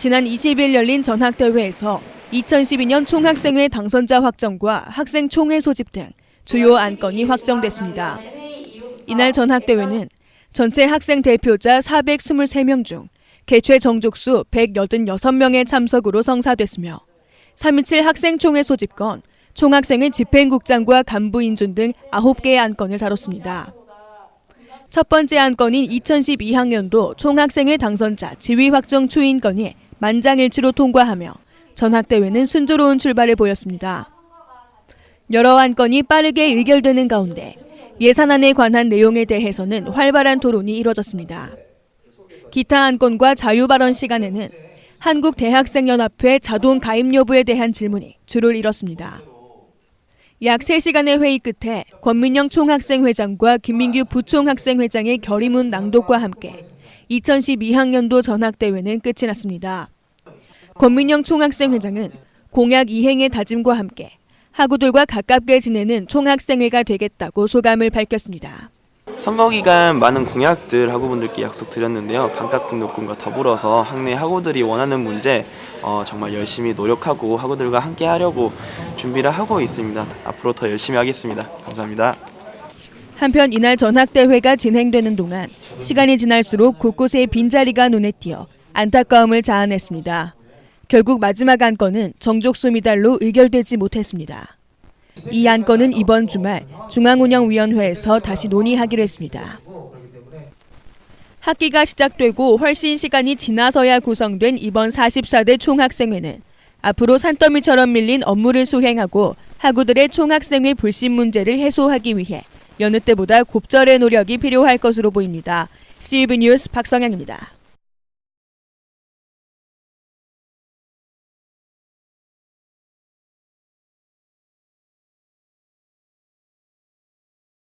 지난 20일 열린 전학대회에서 2012년 총학생회 당선자 확정과 학생 총회 소집 등 주요 안건이 확정됐습니다. 이날 전학대회는 전체 학생 대표자 423명 중 개최 정족수 186명의 참석으로 성사됐으며 3.27 학생총회 소집건, 총학생회 집행국장과 간부 인준 등 9개의 안건을 다뤘습니다. 첫 번째 안건인 2012학년도 총학생회 당선자 지위 확정 추인 건이 만장일치로 통과하며 전학대회는 순조로운 출발을 보였습니다. 여러 안건이 빠르게 의결되는 가운데 예산안에 관한 내용에 대해서는 활발한 토론이 이뤄졌습니다. 기타 안건과 자유 발언 시간에는 한국 대학생연합회 자동 가입 여부에 대한 질문이 줄을 이뤘습니다. 약 3시간의 회의 끝에 권민영 총학생회장과 김민규 부총학생회장의 결의문 낭독과 함께 2012학년도 전학대회는 끝이 났습니다. 권민영 총학생회장은 공약 이행의 다짐과 함께 학우들과 가깝게 지내는 총학생회가 되겠다고 소감을 밝혔습니다. 선거 기간 많은 공약들 학우분들께 약속드렸는데요. 반값 등록금과 더불어서 학내 학우들이 원하는 문제 어, 정말 열심히 노력하고 학우들과 함께 하려고 준비를 하고 있습니다. 앞으로 더 열심히 하겠습니다. 감사합니다. 한편 이날 전학대회가 진행되는 동안 시간이 지날수록 곳곳에 빈자리가 눈에 띄어 안타까움을 자아냈습니다. 결국 마지막 안건은 정족수 미달로 의결되지 못했습니다. 이 안건은 이번 주말 중앙운영위원회에서 다시 논의하기로 했습니다. 학기가 시작되고 훨씬 시간이 지나서야 구성된 이번 44대 총학생회는 앞으로 산더미처럼 밀린 업무를 수행하고 학우들의 총학생회 불신 문제를 해소하기 위해 여느 때보다 곱절의 노력이 필요할 것으로 보입니다. CUB 뉴스 박성향입니다.